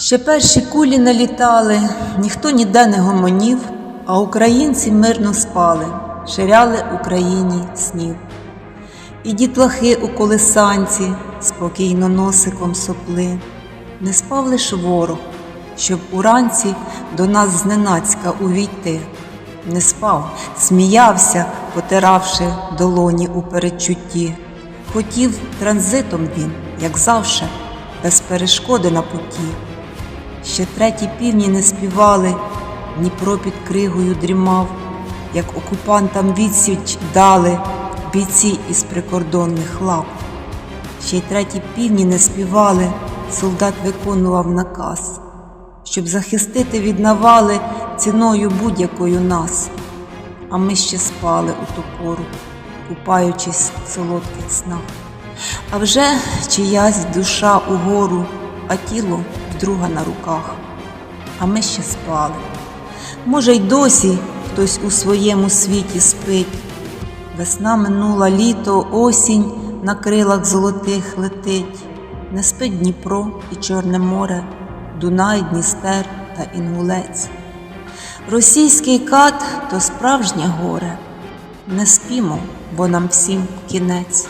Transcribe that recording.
Ще перші кулі налітали, ніхто ніде не гомонів, а українці мирно спали, ширяли Україні снів. І дітлахи у колесанці спокійно носиком сопли. Не спав лиш ворог, щоб уранці до нас зненацька увійти. Не спав, сміявся, потиравши долоні у передчутті. Хотів транзитом він, як завше, без перешкоди на путі. Ще треті півні не співали, Дніпро під кригою дрімав, як окупантам відсіч дали бійці із прикордонних лап. Ще й треті півні не співали, солдат виконував наказ, щоб захистити від навали ціною будь-якою нас. А ми ще спали у ту пору, купаючись в солодких снах. А вже чиясь душа угору, а тіло вдруга на руках. А ми ще спали. Може, й досі хтось у своєму світі спить. Весна минула літо, осінь на крилах золотих летить. Не спить Дніпро і Чорне море, Дунай, Дністер та Інгулець. Російський кат то справжнє горе. Не спімо, бо нам всім кінець.